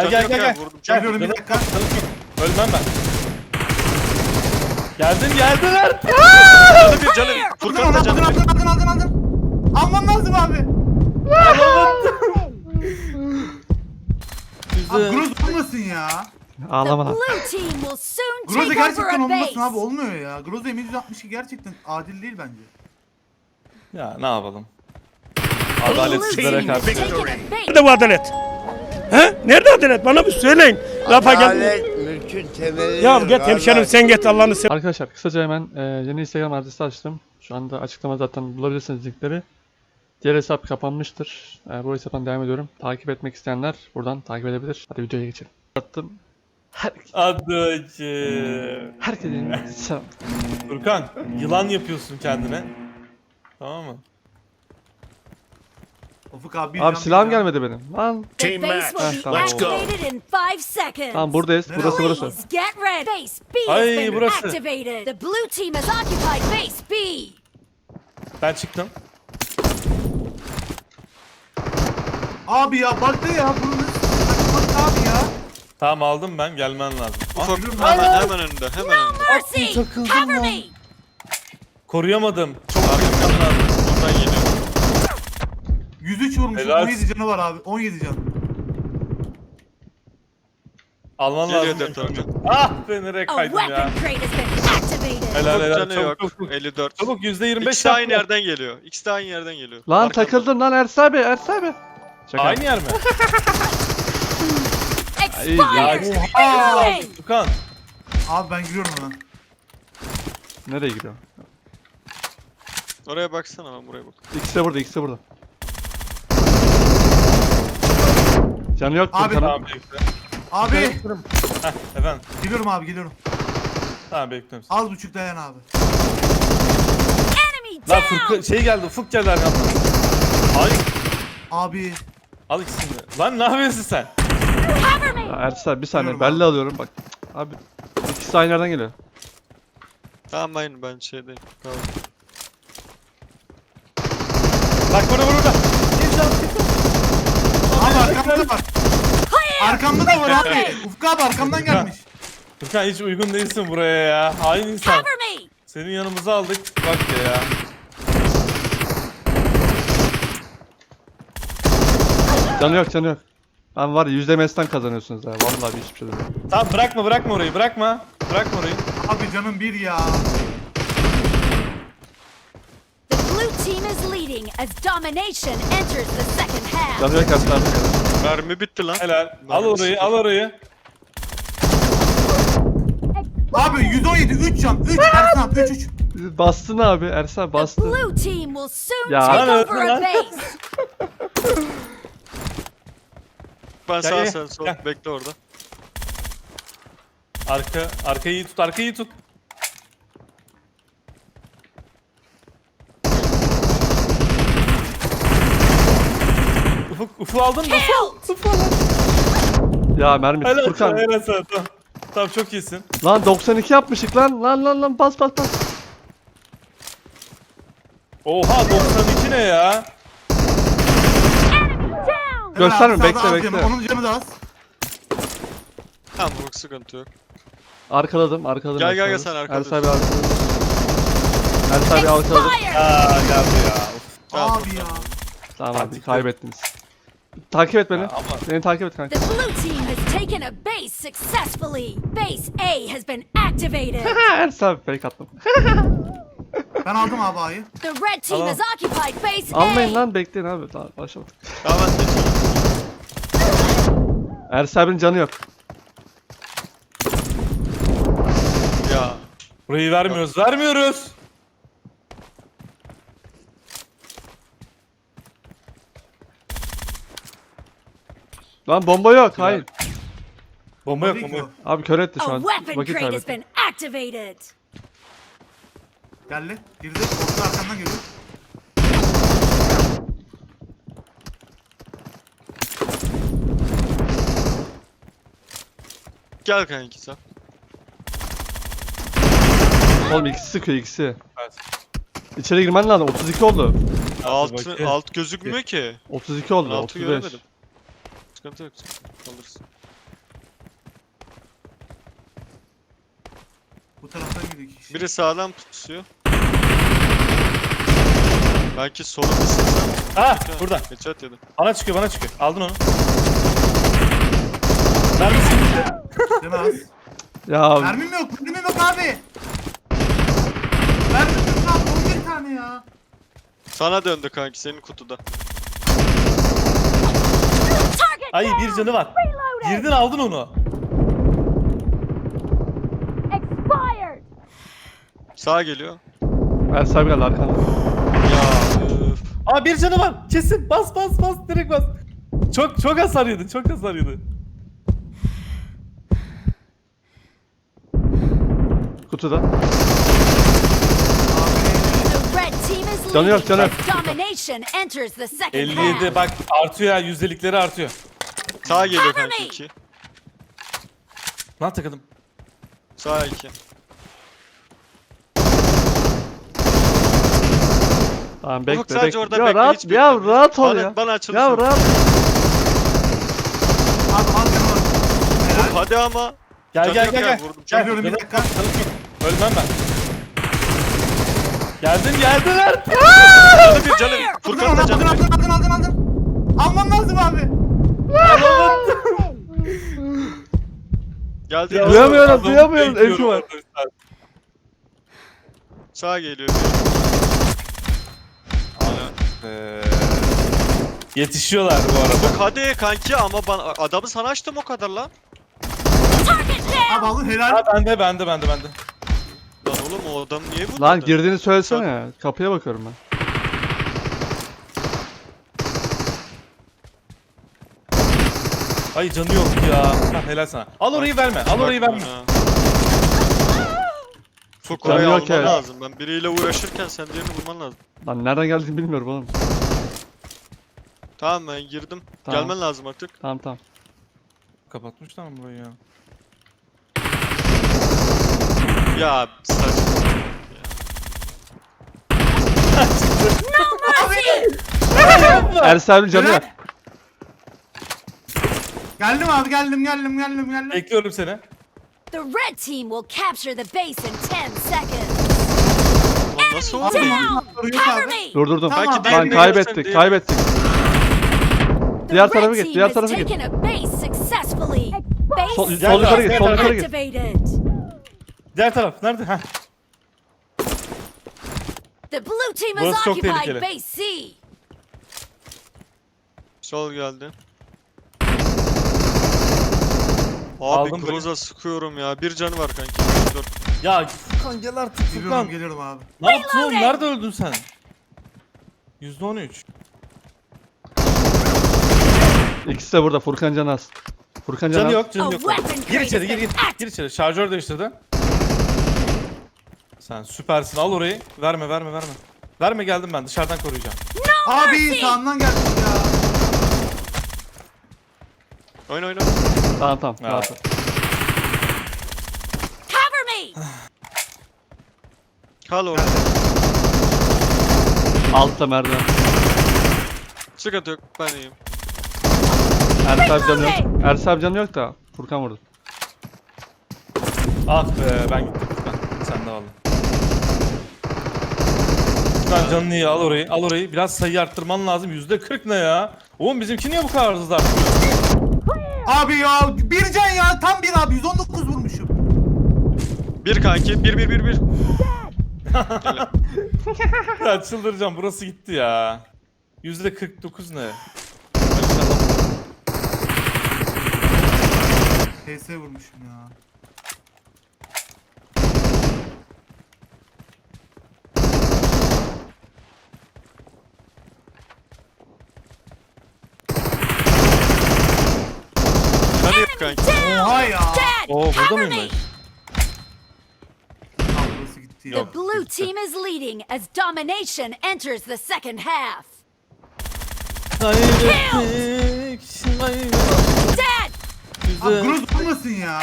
Gel gel gel gel. vurdum. Gel, Geliyorum, bir dakika. Ölmem ben. Geldim geldiler. Canı bir canı. Aldın Furkan da aldın canı. aldın aldın aldın aldın. Alman lazım abi. Abi Groz olmasın ya. The Ağlama lan. blue team will soon Groz'a take over gerçekten a olmasın abi base. olmuyor ya. Groz M162 gerçekten adil değil bence. Ya ne yapalım? The Adaletsizlere karşı. taken a base. Nerede bu adalet? He? Nerede adalet? Bana bir söyleyin. Lafa gel. Adalet mülkün temeli. Ya git hemşerim sen git Allah'ını seversen. Arkadaşlar kısaca hemen e, yeni Instagram adresi açtım. Şu anda açıklama zaten bulabilirsiniz linkleri. Diğer hesap kapanmıştır. E, bu hesaptan devam ediyorum. Takip etmek isteyenler buradan takip edebilir. Hadi videoya geçelim. Attım. Her, Adacı. herkese selam. Furkan yılan yapıyorsun kendine. Tamam mı? Ufuk abi bir Abi can, silahım bir can. gelmedi benim. Lan. Base will be Tamam. in five seconds. Tamam buradayız. Nereye Burası burası. Please get ready. Base B has Ay, been burası. activated. The blue team has occupied base B. Ben çıktım. Abi ya baktı ya bunu baktı abi ya. Tamam aldım ben gelmen lazım. Ufak yürü hemen hemen önünde hemen önünde. Mercy, cover me. Koruyamadım. Çok arkamdan lazım. Ondan geliyor. 103 vurmuş Helal. 17 canı var abi 17 can. Alman Geliyor lazım. dört önce. Ah be nereye A kaydım ya. weapon crate has been activated. Helal Çok helal. canı Çabuk yok. çabuk. çabuk. 54. Çabuk %25 İkisi de aynı yerden geliyor. İkisi de aynı yerden geliyor. Lan Arkamda. takıldım lan Ersin abi. Ersin abi. Şaka. Aynı yer mi? Expired. Aa, Reloading. Furkan. abi ben giriyorum ona. Nereye gidiyor? Oraya baksana ben buraya bak. İkisi de burada. ikisi de burada. Canı yok. Abi- Furkan'ın. Tamam bekle. Abi Heh efendim. geliyorum abi geliyorum. Tamam bekliyorum. Az buçuk dayan abi. Enemy Lan down. Furkan şey geldi Ufuk geldi arkamdan. Ay Abi al ikisini. de. Lan ne yapıyorsun sen? Cover me. Ya Ersin abi bir saniye. Biliyorum Belli alıyorum bak. Abi. ikisi aynı yerden geliyor. Tamam aynı ben şeydeyim. Tamam. Bak burada burada. Arkamda da var. Arkamda da var abi. Ufuk abi arkamdan gelmiş. Furkan hiç uygun değilsin buraya ya. Hain insan. Cover me. Senin yanımıza aldık. Bak ya. Canı yok canı yok. Lan var ya yüzlemesinden kazanıyorsunuz ya. Vallahi bir hiçbir şey demiyorum. Tamam bırakma bırakma orayı bırakma. Bırakma orayı. Abi canım bir ya. The blue team is leading as domination enters the second half. Canı yok abi. Mermi bitti lan. Helal. Al orayı al orayı. Abi 117 3 can 3 Ersin abi 3 3. Bastın abi. Ersin abi The bastı. blue team will soon Ya. take Lan over a lan. base. Ben Gel, sağ gel, sen sol. gel. Bekle orada. Arka arkayı iyi tut arkayı iyi tut. Ufuk aldın mı? Killed. Ya mermi. Helal Furkan. sana, helal sana. Tamam. Tamam çok iyisin. Lan 92 yapmışık lan. Lan lan lan bas bas bas. Oha 92 ne ya? Gösterme, Sağda bekle, az bekle. canı, Onun canı da az. Tamam bu sıkıntı yok. Arkaladım arkaladım. Gel, gel, gel, sen arkaladım. Ersin abi arkaladım. Ersin abi arkaladım. Aa geldi ya. Of. Tamam, Abi ya. Tamam abi kaybettiniz. Takip et beni. Ya ama- Beni takip et kanka. The blue team has taken a base successfully. Base A has been activated. Ha Ersin abi fake attım. Ben aldım abi A'yı. The red team Tamam. has occupied base Almayın A. lan bekleyin abi. Daha başlamadık. Tamam abinin canı yok. Ya. Burayı vermiyoruz. Vermiyoruz. Lan bomba yok. Hayır. Bomba yok bomba yok. Abi kör etti şu A an. weapon Vakit crate has kaybettim. been activated. Geldi. Girdi. Orta arkamdan geliyor. Gel kanki sen. Oğlum ikisi sıkıyor ikisi. Evet. İçeri girmen lazım. 32 oldu. Alt, bakayım. alt gözükmüyor ki. 32 oldu. Altı 35. göremedim. Sıkıntı yok. Kalırsın. Bu taraftan gidiyor kişi. Biri sağlam tutuyor. Belki solundasın sen. Ah burada. Headshot yedi. Bana çıkıyor bana çıkıyor. Aldın onu. Neredesin? Canı az. Ya Mermim yok, mermim yok abi. Mermim yok abi, 11 tane ya. Sana döndü kanki senin kutuda. Target Ay bir canı var. Girdin aldın onu. Expired. Sağa geliyor. Ersel abi geldi arkanda. Ya üf. Aa bir canı var. Kesin. Bas bas bas. Direkt bas. Çok çok hasar yedi. Çok hasar yedi. Kutuda. The red team is Canı yok, canı yok. as domination enters the second 57 half. bak artıyor ya. Yüzdelikleri artıyor. Sağa geliyor me. 2. Lan takıldım. Sağa 2. Tamam bekle sadece bekle. orada ya bekle, rahat hiç ya bekleme. rahat ol Bana- ya. bana açılsın. Ya rahat. Abi. Helal. Hadi ama. Gel Canı gel yok gel ya, gel. vurdum. Gel, Geliyorum, bir dakika. Ölmem ben. Geldin artık. Canı bir canı Furkan da canı bir. aldın, aldın, aldın, aldın. Almam lazım abi. Geldi. Ya, duyamıyorum. bekliyorum Eşi var. Sağa geliyor. Ee, yetişiyorlar bu arada. Hadi kanki ama bana adamı sana açtım o kadar lan. Abi aldın helal. Ha bende bende bende bende. Lan oğlum o adam niye bu? Lan girdiğini söylesene ya. Kapıya bakıyorum ben. Ay canı yok ya. Ha, helal sana. Al orayı verme. Al orayı verme. Fuk Canı yok alman ya. lazım. Ben biriyle uğraşırken sen diğerini vurman lazım. Lan nereden geldiğini bilmiyorum oğlum. Tamam ben girdim. Tamam. Gelmen lazım artık. Tamam tamam. Kapatmışlar mı burayı ya? Ya saçma. Ersel abi canı yok. Geldim abi, geldim, geldim, geldim, geldim. Bekliyorum seni. The red team will capture the base in 10 seconds. Lan nasıl oldu? Down. Yok Cover abi. me. Durdurdum. Tamam, Kanki ben Lan kaybettik kaybettik. The Diğer red tarafa git, team diğer has tarafa git. taken a base successfully. Base Sol, yukarı git, sol yukarı git. activated. Diğer taraf nerede? Heh. The blue team has Burası çok occupied tehlikeli. base C. Sol geldi. Abi Aldım böyle. Groza sıkıyorum ya. Bir canı var kanki. Dur. Ya Furkan gel artık Geliyorum, Furkan. geliyorum abi. Ne yaptın oğlum? Nerede öldün sen? %13. İkisi de burada. Furkan Canaz. Furkan Canaz. Canı yok, canı A yok. weapon Gir crate içeri, has gir gir. been Gir içeri. Şarjör değiştirdi. Sen süpersin. Al orayı. Verme, verme, verme. Verme geldim ben. Dışarıdan koruyacağım. Abi sağından geldim ya. Oyna oyna. Tamam tamam. Ha. rahat ol. Cover me. Kal orada. Altta merdiven. Sıkıntı yok. Ben iyiyim. Ersel abi canı yok. Ersel abi canı yok da. Furkan vurdu. Ah be ben gittim Furkan. Sen de valla. Furkan canını iyi al orayı. Al orayı. Biraz sayı arttırman lazım. %40 ne ya? Oğlum bizimki niye bu kadar hızlı artıyor? Abi ya, bir can ya, tam bir abi, 119 vurmuşum. Bir kanki. Bir bir bir bir. ya çıldıracağım. Burası gitti ya. %49 ne? PS vurmuşum ya. Canı yok kanki. Oha ya. Dead. Oo burada mıyım ben? Gitti ya. The blue team is leading as domination enters the second half. Kaybettik. Dead. Abi. Groz olmasın ya.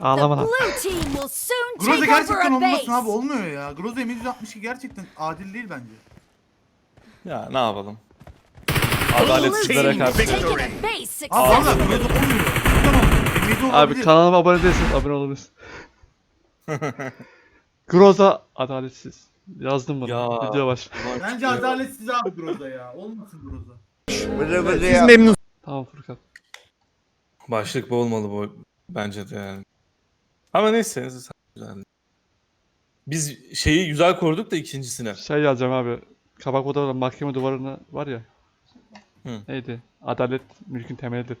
The Ağlama lan. blue team will soon Groza take over gerçekten a olmasın abi, base. olmuyor ya. Groza M162 gerçekten adil değil bence. Ya ne yapalım? The blue Adaletsizlere team has karşı. taken a base Abi valla successfully. Groza olmuyor. Tamam. M7 Abi olabilir. kanalıma abone değilseniz abone olabilirsiniz. Groza adaletsiz. Yazdım bunu. Ya. Video baş. Bence adaletsiz abi Groza ya. Olmasın Groza. Bıdı bıdı Siz ya. memnun Tamam Furkan. Başlık bu olmalı bu bence de yani. Ama neyse güzel. Biz şeyi güzel koruduk da ikincisine. Şey yazacağım abi. Kabak odaları mahkeme duvarına var ya. Hı. Neydi? Adalet mülkün temelidir.